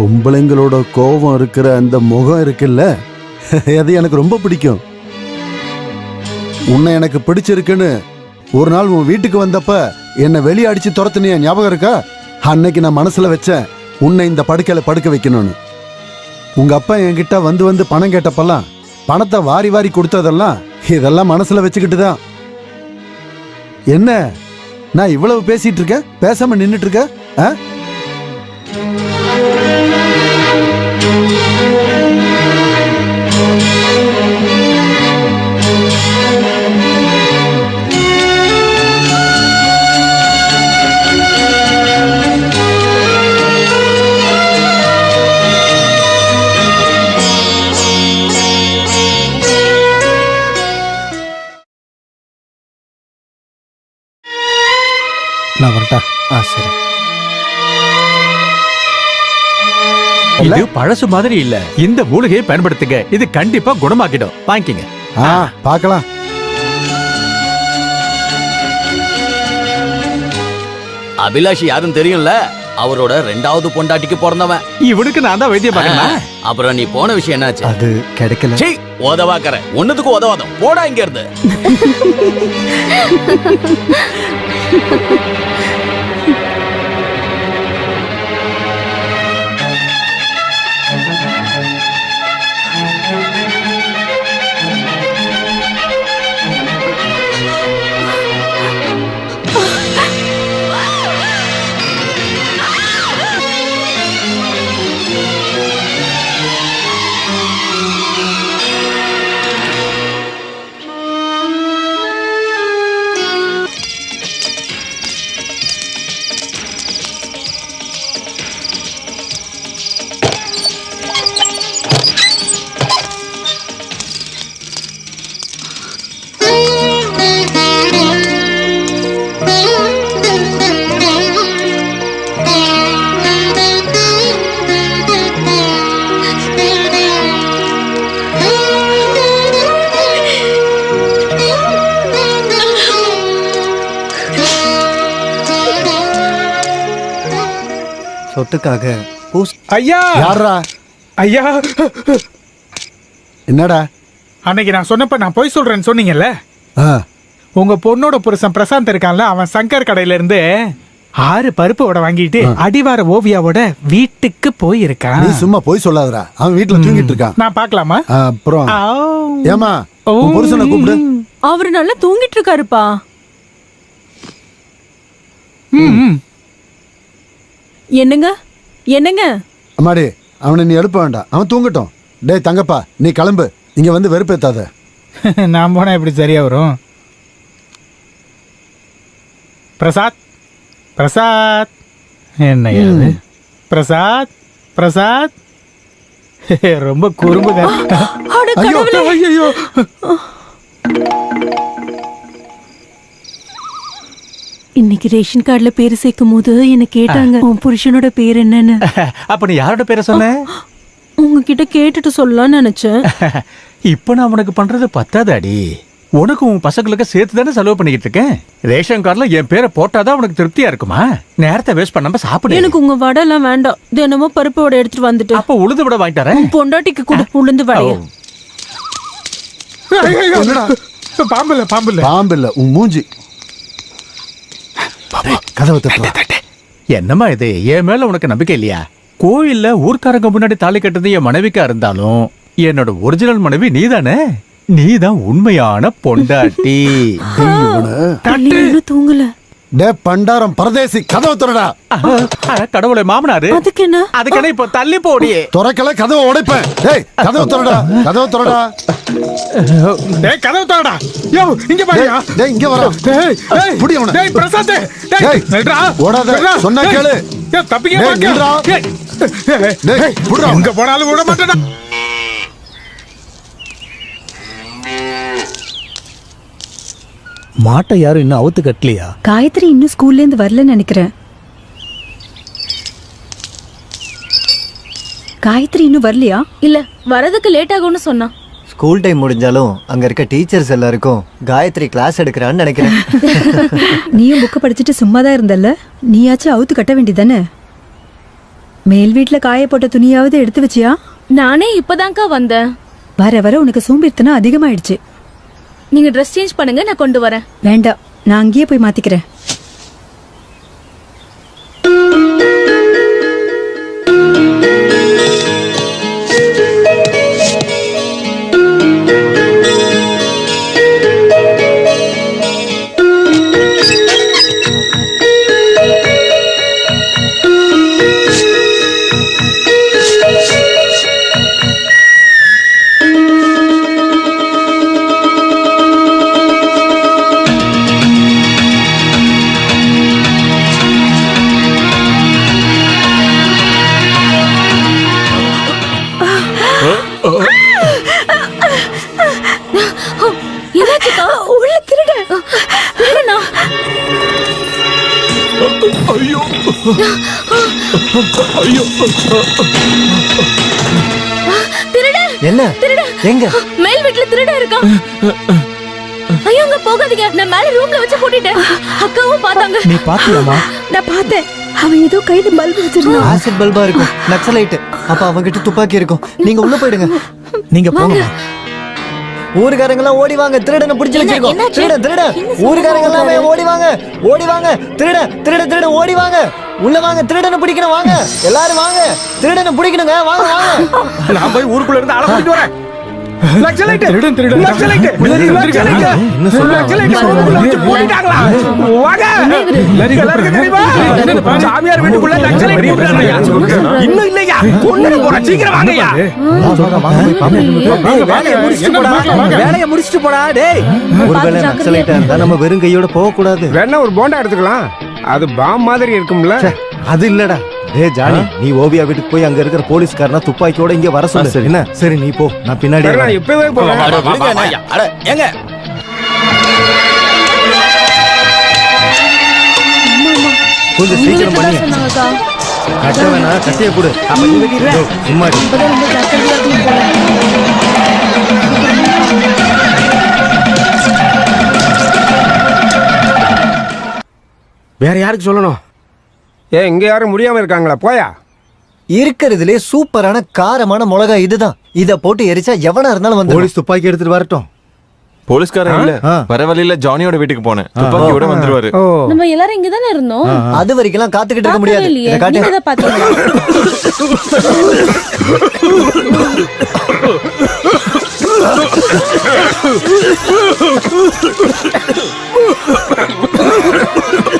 பொம்பளைங்களோட கோபம் இருக்கிற அந்த முகம் இருக்குல்ல? அது எனக்கு ரொம்ப பிடிக்கும். உன்னை எனக்கு பிடிச்சிருக்குன்னு ஒரு நாள் உன் வீட்டுக்கு வந்தப்ப என்னை வெளியே அடிச்சு துரத்துனிய? ஞாபகம் இருக்கா? அன்னைக்கு நான் மனசுல வச்சேன் உன்னை இந்த படுக்கையில படுக்க வைக்கணும்னு. உங்க அப்பா என்கிட்ட வந்து வந்து பணம் கேட்டப்பெல்லாம் பணத்தை வாரி வாரி கொடுத்ததெல்லாம் இதெல்லாம் மனசுல வச்சுக்கிட்டு தான். என்ன? நான் இவ்வளவு பேசிட்டு இருக்கேன்? பேசாம நின்றுட்டு இருக்கேன் ஆ? இது பழசு மாதிரி இல்ல. இந்த மூலிகையை பயன்படுத்துங்க. இது கண்டிப்பா குணமாக்கிடும். வாங்கிக்கங்க. ஆ பார்க்கலாம். அபிலாஷ் யாருன்னு தெரியும்ல? அவரோட ரெண்டாவது பொண்டாட்டிக்கு பிறந்தவன். இவனுக்கு நான் தான் வைத்தியம் பார்க்கணும்? அப்புறம் நீ போன விஷயம் என்னாச்சு? அது கிடைக்கல. சீ உதவாக்கற. ஒண்ணுத்துக்கு உதவாதம். போடா இங்க இருந்து. சொத்துக்காக பூஸ் ஐயா! யாரா ஐயா! என்னடா? அன்னைக்கு நான் சொன்னப்ப நான் போய் சொல்றேன்னு சொன்னீங்கல்ல? உங்க பொண்ணோட புருஷன் பிரசாந்த் இருக்கான்ல அவன் சங்கர் கடையில இருந்து ஆறு பருப்பு வடை வாங்கிட்டு அடிவார ஓவியாவோட வீட்டுக்கு போயிருக்கான். நீ சும்மா போய் சொல்லாதடா. அவன் வீட்டுல தூங்கிட்டு இருக்கான். நான் பார்க்கலாமா? அப்புறம். ஏமா. உன் புருஷனை கூப்பிடு. அவரு நல்லா தூங்கிட்டு இருக்காருப்பா. ம். என்னங்க? என்னங்க? அம்மாடி அவனை நீ எழுப்ப வேண்டாம். அவன் தூங்கட்டும். டேய் தங்கப்பா நீ கிளம்பு. இங்க வந்து வெறுப்பேத்தாத. நான் போனா எப்படி சரியா வரும்? பிரசாத்? பிரசாத்? என்ன இது? பிரசாத்? பிரசாத்? ரொம்ப குறும்புங்க அட கடவுளே. ஐயோ. இன்னைக்கு ரேஷன் கார்டுல பேரு சேர்க்கும் போது என்ன கேட்டாங்க உன் புருஷனோட பேர் என்னன்னு? அப்ப நீ யாரோட பேரை சொன்ன? உங்ககிட்ட கேட்டுட்டு சொல்லலாம்னு நினைச்சேன். இப்ப நான் உனக்கு பண்றது பத்தாது அடி உனக்கு உன் பசங்களுக்கு சேர்த்து தானே செலவு பண்ணிக்கிட்டு இருக்கேன். ரேஷன் கார்டுல என் பேரை போட்டாதான் உனக்கு திருப்தியா இருக்குமா? நேரத்தை வேஸ்ட் பண்ணாம சாப்பிடு. எனக்கு உங்க வடை எல்லாம் வேண்டாம். தினமும் பருப்பு வடை எடுத்துட்டு வந்துட்டு. அப்ப உளுந்து விட வாங்கி தரேன் உன் பொண்டாட்டிக்கு கொடு உளுந்து வடைய பாம்பு இல்ல பாம்பு இல்ல. பாம்பு இல்ல உன் மூஞ்சி. கதவை தட்டுறா என்னம்மா இது? என் மேல உனக்கு நம்பிக்கை இல்லையா? கோயில்ல ஊர்க்காரங்க முன்னாடி தாலி கட்டுறது என் மனைவிக்கா இருந்தாலும் என்னோட ஒரிஜினல் மனைவி நீதானே? நீதான் உண்மையான பொண்டாட்டி. தூங்கல. டே பண்டாரம் பரதேசி கதவை திறடா. அட, கடவுளே மாமனாரு. அதுக்கு என்ன? அதுக்கென்ன இப்ப தள்ளி போடியே. துறக்கல கதவை உடைப்பேன். டேய் கதவை திறடா கதவை திறடா. டேய் கதவு தரடா யோ இங்க பாருயா டேய், டேய் இங்க வர டேய் டேய் புடி அவனை. டேய் பிரசாத் டேய் டேய், நில்றா. ஓடாத. சொன்னா டேய், கேளு. ஏய், தப்பிக்க டேய், மாட்டியா? நில்றா. டேய், டேய் புடுறா. எங்க போனாலும் விட மாட்டேடா. மாட்டை யாரும் இன்னும் அவுத்து கட்டலையா? காயத்ரி இன்னும் ஸ்கூல்ல இருந்து வரலன்னு நினைக்கிறேன். காயத்ரி இன்னும் வரலையா? இல்ல வரதுக்கு லேட் ஆகும்னு சொன்னா. ஸ்கூல் டைம் முடிஞ்சாலும் அங்க இருக்க டீச்சர்ஸ் எல்லாருக்கும் காயத்ரி கிளாஸ் எடுக்கிறான்னு நினைக்கிறேன். நீயும் புக்க படிச்சுட்டு சும்மா தான் இருந்தல்ல? நீயாச்சும் அவுத்து கட்ட வேண்டியதானே மேல் வீட்ல காய போட்ட துணியாவது எடுத்து வச்சியா? நானே இப்பதான்க்கா வந்தேன். வர வர உனக்கு சோம்பேறித்தனம் அதிகமாயிடுச்சு. நீங்க ட்ரெஸ் சேஞ்ச் பண்ணுங்க நான் கொண்டு வரேன். வேண்டாம் நான் அங்கேயே போய் மாத்திக்கிறேன். திருட. என்ன? திருட. எங்க? மேல் வீட்ல திருட இருக்கான் ஐயோ அங்க போகாதீங்க. நான் மேல ரூம்ல வச்சு பூட்டிட்டேன் அக்காவும் பார்த்தாங்க. நீ பாத்தியாமா நான் பார்த்தேன். அவன் ஏதோ கையில பல்பு வச்சிருந்தான். ஆசிட் பல்பா இருக்கும். நக்சலைட் அப்ப அவங்கிட்ட துப்பாக்கி இருக்கும். நீங்க உள்ள போயிடுங்க. நீங்க போங்க ஊருக்காரங்க எல்லாம் ஓடி வாங்க திருடனை பிடிச்சு வச்சிருக்கோம்? திருட திருட. ஊருக்காரங்க எல்லாமே? ஓடி வாங்க ஓடி வாங்க. திருட திருட திருட ஓடி வாங்க. உள்ள வாங்க திருடனை பிடிக்கணும் வாங்க. எல்லாரும் வாங்க. திருடனை பிடிக்கணுங்க வாங்க வாங்க. நான் போய் ஊருக்குள்ள இருந்து கூட்டிட்டு வரேன். நக்சலைட் திருடன் திருடன் நக்சலைட் என்ன சொல்ற? நக்சலைட் ஊருக்குள்ள வச்சு பூட்டிட்டாங்களா வாங்க எல்லாருக்கும் தெரியுமா சாமியார் வீட்டுக்குள்ள நக்சலைட் பூட்டிட்டாங்க இன்னும் இல்லையா கொண்டு போற சீக்கிரம் வாங்கய்யா டேய், வேலையை முடிச்சிட்டு போடா வேலையை முடிச்சிட்டு போடா டேய் ஒருவேளை நக்சலைட்டா இருந்தா நம்ம வெறும் கையோட போக கூடாது வேணா ஒரு போண்டா எடுத்துக்கலாம் அது பாம் மாதிரி இருக்கும்ல அது இல்லடா டேய் ஜானி நீ ஓவியா வீட்டுக்கு போய் அங்க இருக்கிற போலீஸ்காரனா துப்பாக்கியோட இங்க வர சொல்லு. என்ன? சரி நீ போ. நான் பின்னாடி. இப்பவே போறேன். கொஞ்சம் சீக்கிரம் பண்ணி கட்ட வேணா கட்டைய கொடு. சும்மா வேற யாருக்கு சொல்லணும்? ஏ இங்க யாரும் முடியாம இருக்காங்களா? போயா. இருக்கிறதுலே சூப்பரான காரமான மிளகா இதுதான். இத போட்டு எரிச்சா எவனா இருந்தாலும் வந்து போலீஸ் துப்பாக்கி எடுத்துட்டு வரட்டும். போலீஸ்காரன் இல்ல. வர வழியில ஜானியோட வீட்டுக்கு போனேன். துப்பாக்கியோட வந்துருவாரு. நம்ம எல்லாரும் இங்க தானே இருந்தோம் அது வரைக்கும் காத்துக்கிட்டு இருக்க முடியாது. இல்லையே. இதை காட்டு. நீங்க தான் பாத்தீங்களா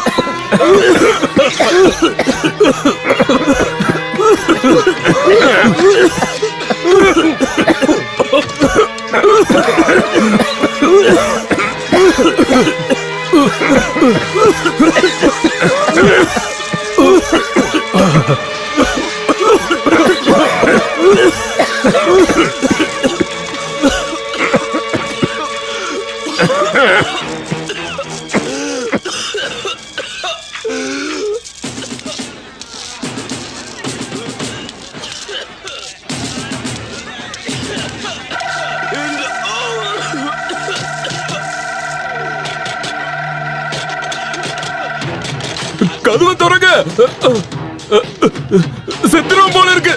செத்துரும் போல இருக்கு.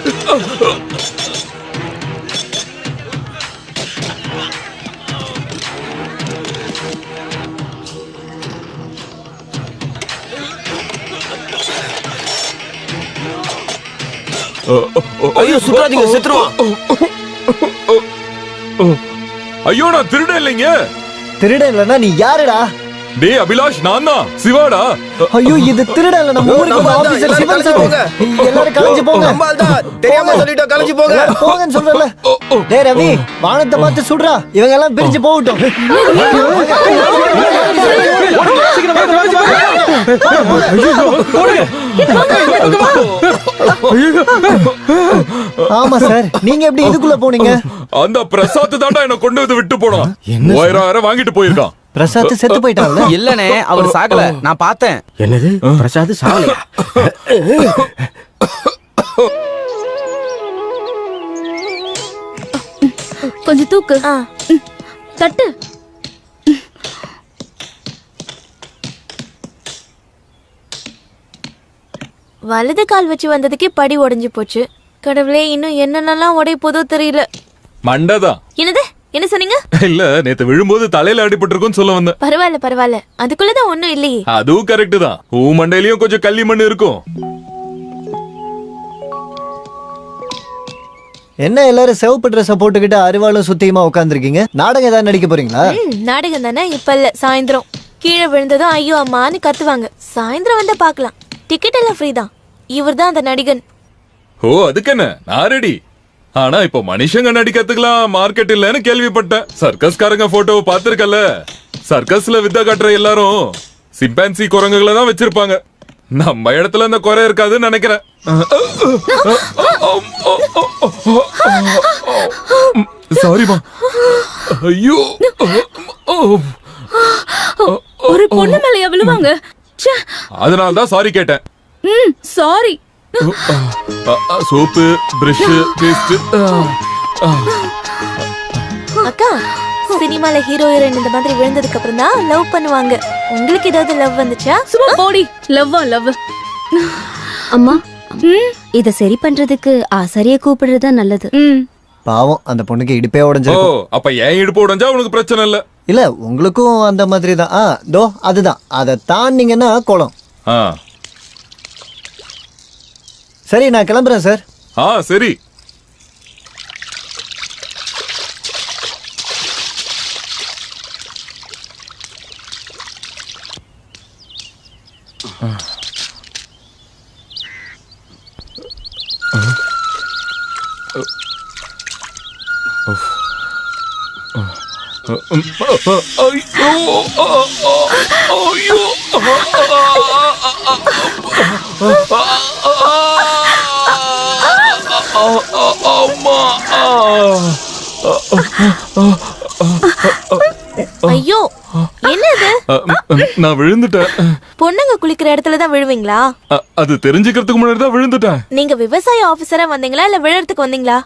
ஐயோ சுத்தாதீங்க செத்துருவான் ஐயோ நான் திருட இல்லைங்க. திருட இல்லனா நீ யாருடா? டேய் அபிலாஷ் நான் தான் சிவாடா. ஐயோ இது திருட இல்ல நம்ம ஊருக்கு வந்த ஆபீசர் சிவன் சார். எல்லாரும் கலைஞ்சு போங்க. தெரியாம சொல்லிட்டோம் கலைஞ்சு போங்க. போங்கன்னு சொல்றல டேய் ரவி வானத்தை பார்த்து சுடுறா. இவங்க எல்லாம் பிரிஞ்சு போகட்டும். ஆமா சார். நீங்க எப்படி இதுக்குள்ள போனீங்க? அந்த பிரசாத் தாண்டா என்ன கொண்டு வந்து விட்டு போனான். ஓயிரம் வாங்கிட்டு போயிருக்கான். பிரசாத் செத்து போயிட்டான்ல? இல்லனே அவர் சாகல. நான் பார்த்தேன். என்னது? பிரசாத் சாவலையா கொஞ்சம் தூக்கு. தட்டு. வலது கால் வச்சு வந்ததுக்கே படி உடைஞ்சு போச்சு. கடவுளே இன்னும் என்னென்னலாம் உடைய போதோ தெரியல. மண்டதான் என்னது? என்ன சொன்னீங்க? இல்ல நேத்து விழும்போது தலையில அடிபட்டிருக்கும்னு சொல்ல வந்தேன். பரவாயில்ல பரவாயில்ல. அதுக்குள்ளதான் ஒண்ணும் இல்லையே. அதுவும் கரெக்ட் தான். ஊ மண்டையிலயும் கொஞ்சம் கள்ளி மண் இருக்கும். என்ன எல்லாரும் சிவப்பு ட்ரெஸ்ஸை போட்டுக்கிட்டு அருவாளும் சுத்தியுமா உட்காந்துருக்கீங்க நாடகம் ஏதாவது நடிக்க போறீங்களா? ம், நாடகம் தானே? இப்ப இல்ல சாயந்தரம். கீழே விழுந்ததும் ஐயோ அம்மான்னு கத்துவாங்க. சாயந்தரம் வந்தா பார்க்கலாம் டிக்கெட் எல்லாம் ஃப்ரீ தான். இவர் தான் அந்த நடிகன். ஓ அதுக்கு என்ன? நான் ரெடி ஆனா இப்போ மனுஷங்க நடிக்கிறதுக்குலாம் மார்க்கெட் இல்லைன்னு கேள்விப்பட்டேன். சர்க்கஸ்காரங்க போட்டோவை பார்த்திருக்கல சர்க்கஸ்ல வித்த காட்டுற எல்லாரும் சிம்பான்சி குரங்குகளை தான் வச்சிருப்பாங்க. நம்ம இடத்துல அந்த குறை இருக்காதுன்னு நினைக்கிறேன். சாரிமா ஐயோ. ஒரு பொண்ணு மேல விழுவாங்க? அதனால தான் சாரி கேட்டேன். ம் சாரி சோப்பு பிரஷ் பேஸ்ட் அக்கா சினிமால ஹீரோ ஹீரோயின் இந்த மாதிரி விழுந்ததுக்கு அப்புறம் தான் லவ் பண்ணுவாங்க. உங்களுக்கு ஏதாவது லவ் வந்துச்சா? சும்மா போடி லவ்வா லவ் அம்மா இத சரி பண்றதுக்கு ஆசாரிய கூப்பிடுறது நல்லது. பாவம் அந்த பொண்ணுக்கு இடுப்பே உடஞ்சிருக்கும். அப்ப ஏன் இடுப்பு உடைஞ்சா உனக்கு பிரச்சனை இல்ல? இல்ல உங்களுக்கும் அந்த மாதிரி தான். ஆ தோ அதுதான். அதை தாண்டிங்கன்னா குளம் ஆ. சரி நான் கிளம்புறேன் சார் ஆ சரி ஐயோ என்னது? நான் விழுந்துட்டேன். பொண்ணுங்க குளிக்கிற இடத்துல தான் விழுவீங்களா? அது தெரிஞ்சுக்கிறதுக்கு முன்னாடி தான் விழுந்துட்டேன். நீங்க விவசாய ஆபீசரா வந்தீங்களா இல்ல விழறதுக்கு வந்தீங்களா?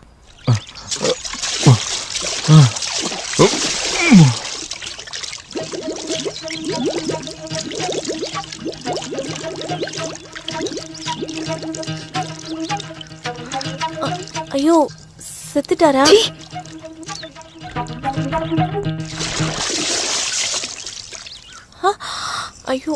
ஐயோ செத்துட்டாரா? அ, ஐயோ